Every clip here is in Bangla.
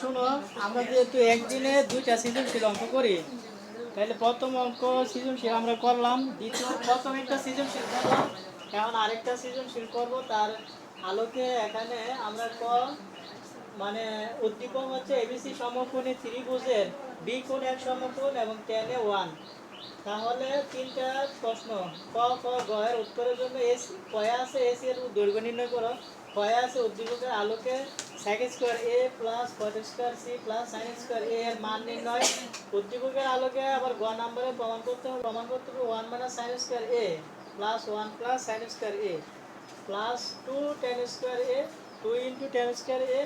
শোনো, আমরা যেহেতু একদিনে দুইটা সৃজনশীল অঙ্ক করি তাহলে প্রথম অঙ্ক সৃজনশীল আমরা করলাম, দ্বিতীয়, প্রথম একটা সৃজনশীল করলাম, এখন আরেকটা সৃজনশীল করব, তার আলোকে এখানে আমরা ক মানে উদ্দীপক হচ্ছে এবিসি সমকোণী ত্রিভুজের বি কোণ এক সমকোণ এবং টেনে ওয়ান তাহলে তিনটা প্রশ্ন, ক ক উত্তরের জন্য এস কয়া আছে এস এর দৈর্ঘ্য নির্ণয় করো কয়া আছে উদ্দীপকের আলোকে sec square A plus plus A এর মান নির্ণয়। আলোকে আবার গ A plus plus A plus A A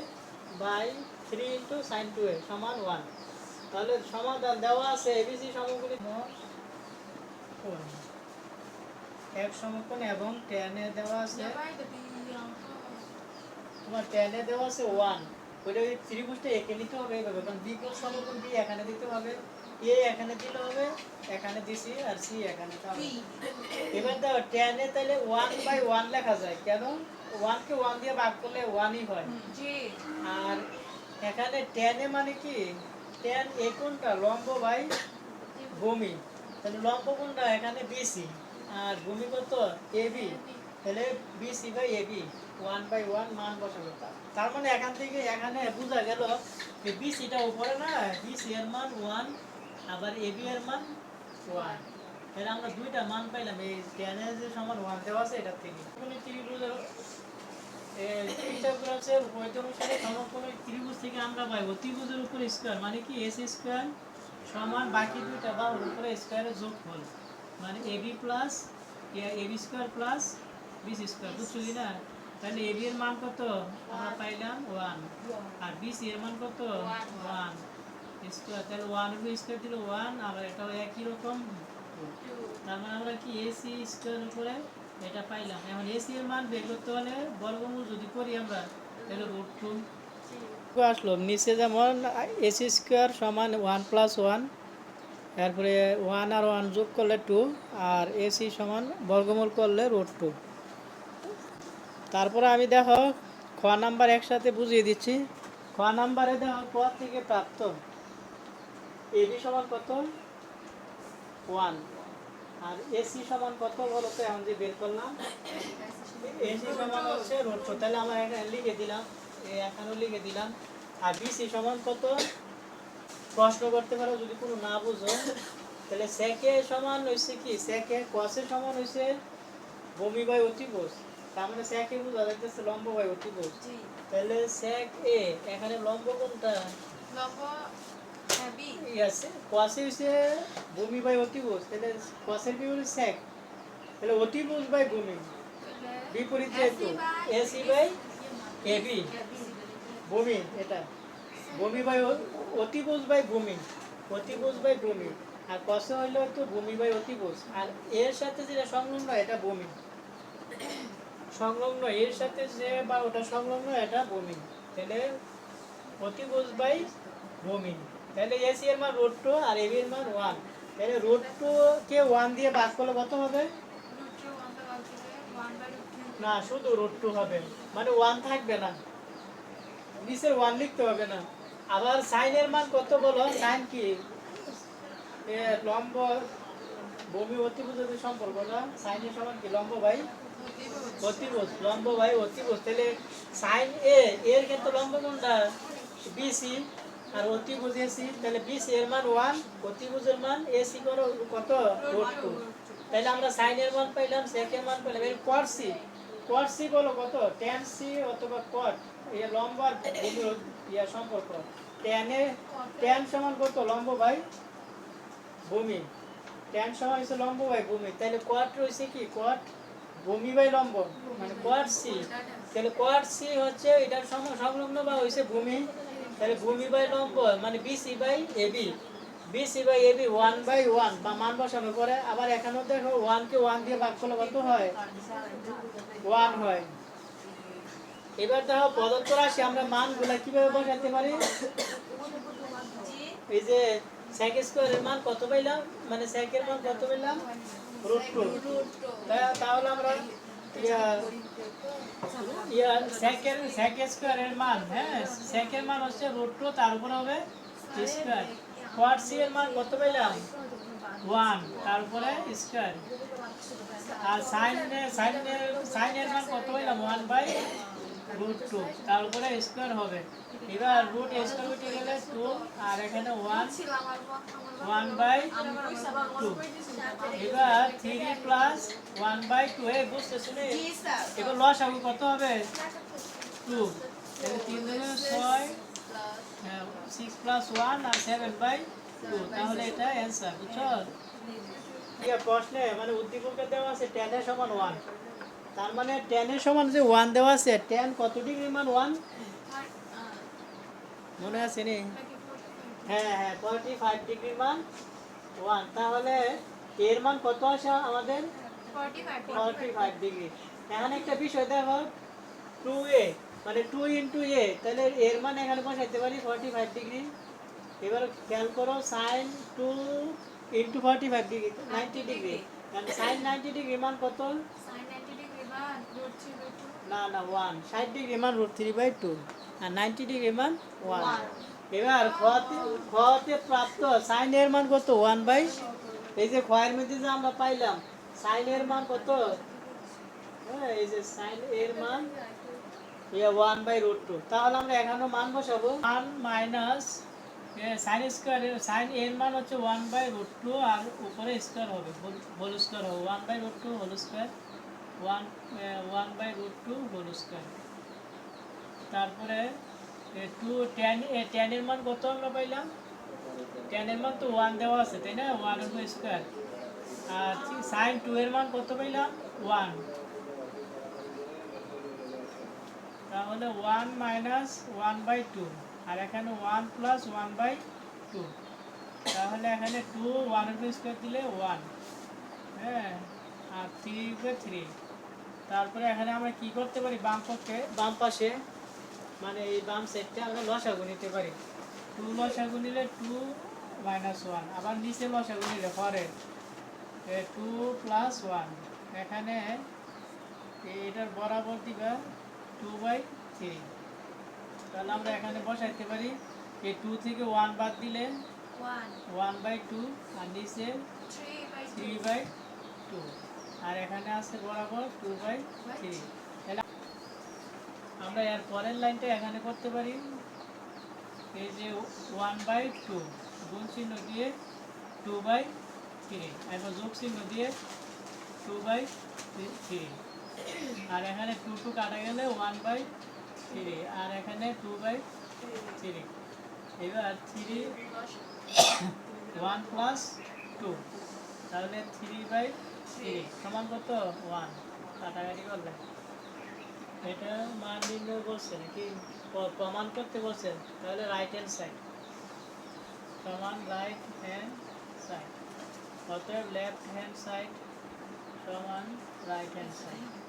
by A সমান তাহলে সমাধান দেওয়া আছে সমগুলি এক সমকোণ এবং টেনে দেওয়া আছে। তোমার টেনে দেওয়া আছে ওয়ান ওইটা ওই ত্রিভুজটা এঁকে নিতে হবে এইভাবে কারণ বি কোণ সমকোণ বি এখানে দিতে হবে। এ এখানে দিতে হবে এখানে দিছি আর সি এখানে এবার দেখো টেনে তাহলে ওয়ান বাই ওয়ান লেখা যায় কেন? ওয়ানকে ওয়ান দিয়ে ভাগ করলে ওয়ানই হয়। আর এখানে টেনে মানে কি? টেন এ কোনটা? লম্ব বাই ভূমি। তাহলে লম্ব কোনটা? এখানে বিসি আর ভূমি কত? এ বি তাহলে BC by A B one by one মান বসাবো তার। মানে এখান থেকে এখানে বোঝা গেল যে বিসিটা উপরে না বিসি এর মান ওয়ান আবার এ বি এর মান ওয়ান তাহলে আমরা দুইটা মান পাইলাম, এই টেনে যে সমান ওয়ান দেওয়া আছে এটার থেকে। মানে ত্রিভুজের আছে বৈধ অনুসারে সমকোণ ত্রিভুজ থেকে আমরা পাইবো ত্রিভুজের উপরে স্কোয়ার মানে কি? এস স্কোয়ার সমান বাকি দুইটা বাহুর উপরে স্কোয়ারের যোগফল। মানে A B plus A B square plus B square বুঝছ কি না? তাহলে এ বি এর মান কত? আমরা পাইলাম ওয়ান আর বি সি এর মান কত? ওয়ান স্কোয়ার তাহলে ওয়ান বি স্কোয়ার দিল ওয়ান আবার এটাও একই রকম। তার মানে আমরা কি এসি স্কোয়ার উপরে এটা পাইলাম। এখন এসি এর মান বের করতে হলে বর্গমূল যদি করি আমরা, তাহলে রুট টু আসলো। নিচে যেমন এসি স্কোয়ার সমান ওয়ান প্লাস ওয়ান তারপরে ওয়ান আর ওয়ান যোগ করলে টু আর এসি সমান বর্গমূল করলে রুট টু তারপরে আমি দেখো, খ নাম্বার একসাথে বুঝিয়ে দিচ্ছি। খ নাম্বারে দেখো, ক থেকে প্রাপ্ত। এবি সমান কত? ওয়ান। আর এসি সমান কত বলো তো, এখন যে বের করলাম। এসি সমান হচ্ছে রোড তাহলে আমরা এখানে লিখে দিলাম এখানেও লিখে দিলাম। আর বিসি সমান কত? প্রশ্ন করতে পারো, যদি কোনো না বুঝো। তাহলে সেকে সমান হয়েছে কি? সেকে কসে সমান হয়েছে বমি বাই অতিবোস তার মানে সেকে বোঝা যাচ্ছে লম্ব বাই অতিবোস তাহলে সেক এ এখানে লম্ব কোনটা? আছে কসে হয়েছে ভূমি বাই তাহলে তাহলে বাই ভূমি। বিপরীত যেহেতু এসি বাই এবি ভূমি এটা। ভূমি বাই বাই ভূমি বাই ভূমি। আর কসে হইল তো ভূমি বাই অতিবোস আর এর সাথে যেটা সংলগ্ন এটা ভূমি। সংলগ্ন, এর সাথে যে বা ওটা সংলগ্ন, এটা ভূমি। তাহলে অতিবোস বাই ভূমি। তাহলে এসি এর মান রোড টু আর এবি এর মান ওয়ান তাহলে রোড টু কে ওয়ান দিয়ে ভাগ করলে কত হবে? না, শুধু রোড টু হবে। মানে ওয়ান থাকবে না। নিচের ওয়ান লিখতে হবে না। আবার সাইনের মান কত বলো? সাইন কি? লম্ব ভূমি অতিভুজের সম্পর্ক না? সাইনের সমান কি? লম্ব বাই অতিভুজ, লম্ব তাহলে সাইন এ লম্ব টেন লম্ব টেনে টেন বাই ভূমি। টেন লম্ব ভূমি। তাহলে কট রয়েছে কি? কট ভূমি বাই লম্ব মানে কট সি তাহলে কট সি হচ্ছে এটার সম- সংলগ্ন বা হয়েছে ভূমি। তাহলে ভূমি বাই লম্ব মানে BC by AB BC by AB one by one বা মান বসানোর পরে আবার এখানেও দেখো ওয়ানকে ওয়ান দিয়ে ভাগ করলে কত হয়? ওয়ান হয়। এবার দেখো প্রদত্ত রাশি, আমরা মানগুলা কীভাবে বসাতে পারি? এই যে স্যাক স্কোয়ারের মান কত পাইলাম? মানে স্যাকের মান কত পাইলাম? রুট টু তাহলে আমরা সেকের সেকের স্কোয়ারের মান হ্যাঁ? সেকের মান হচ্ছে রুট টু তার হবে স্কোয়ার কোয়াড সি কত পেলাম? ওয়ান তারপরে স্কোয়ার আর সাইন সাইন সাইনের মান কত পেলাম? ওয়ান বাই রুট টু তার স্কোয়ার হবে। এবার রুট স্কোয়ার উঠে গেলে টু আর এখানে ওয়ান ওয়ান বাই টু এবার three plus one by two এ বুঝতে শুনে এবার লস হবে, কত হবে? টু তাহলে তিন ধরে ছয় সিক্স প্লাস ওয়ান আর সেভেন বাই টু তাহলে এটা অ্যান্সার বুঝছ? প্রশ্নে মানে উদ্দীপকে দেওয়া আছে টেন এর সমান ওয়ান তার মানে টেন এর সমান যে ওয়ান দেওয়া আছে টেন কত ডিগ্রি মান ওয়ান মনে আছে নি? হ্যাঁ হ্যাঁ ফর্টি ফাইভ ডিগ্রি মান ওয়ান তাহলে এর মান কত আসে আমাদের? ফর্টি ফাইভ ডিগ্রি এখানে একটা বিষয় দেখো টু এ মানে টু ইন্টু এ তাহলে এর মান এখানে বসাইতে পারি ফর্টি ফাইভ ডিগ্রি এবার খেয়াল করো sine two into forty five degree ninety degree sine ninety degree মান কত? না না ওয়ান ষাট ডিগ্রি মান রুট থ্রি বাই টু আর নাইনটি ডিগ্রি মান ওয়ান এবার খতে খতে প্রাপ্ত সাইনের মান কত? ওয়ান বাই এই যে খয়ের মধ্যে যে আমরা পাইলাম সাইনের মান কত? হ্যাঁ এই যে সাইন এর মান ওয়ান বাই রুট টু তাহলে আমরা এখানে মান বসাবো। One minus sine square sine এর মান হচ্ছে ওয়ান বাই রুট টু আর উপরে স্কোয়ার হবে হোল স্কোয়ার হবে। One by root two whole square one one by root two whole square. তারপরে টু, টেন টেনের মান কত আমরা পাইলাম? টেনের মান তো ওয়ান দেওয়া আছে, তাই না? ওয়ান উপর স্কোয়ার। আর সাইন টু এর মান কত পাইলাম? ওয়ান। তাহলে one minus one by two, আর এখানে one plus one by two. তাহলে এখানে টু, ওয়ান উপর স্কোয়ার দিলে ওয়ান। হ্যাঁ আর থ্রি উপরে থ্রি। তারপরে এখানে আমরা কি করতে পারি? বাম পক্ষে বাম পাশে মানে এই বাম সেটটা আমরা লসাগু নিতে পারি। টু লসাগু নিলে টু মাইনাস ওয়ান আবার নিচে লসাগু নিলে পরে টু প্লাস ওয়ান এখানে এটার বরাবর দিবা টু বাই থ্রি তাহলে আমরা এখানে বসাইতে পারি এই টু থেকে ওয়ান বাদ দিলে ওয়ান বাই টু আর নিচে থ্রি বাই টু আর এখানে আছে বরাবর টু বাই থ্রি আমরা এর পরের লাইনটা এখানে করতে পারি। এই যে ওয়ান বাই টু গুণ চিহ্ন দিয়ে টু বাই থ্রি এরপর যোগ চিহ্ন দিয়ে টু বাই থ্রি আর এখানে টু টু কাটা গেলে ওয়ান বাই থ্রি আর এখানে টু বাই থ্রি এবার থ্রি ওয়ান প্লাস টু তাহলে থ্রি বাই সমান কত ওয়ান কাটাকাটি করলে। এটা মান নির্ণয় বলছে নাকি? প্রমাণ করতে বলছেন তাহলে রাইট হ্যান্ড সাইড সমান রাইট হ্যান্ড সাইড অতএব লেফট হ্যান্ড সাইড সমান রাইট হ্যান্ড সাইড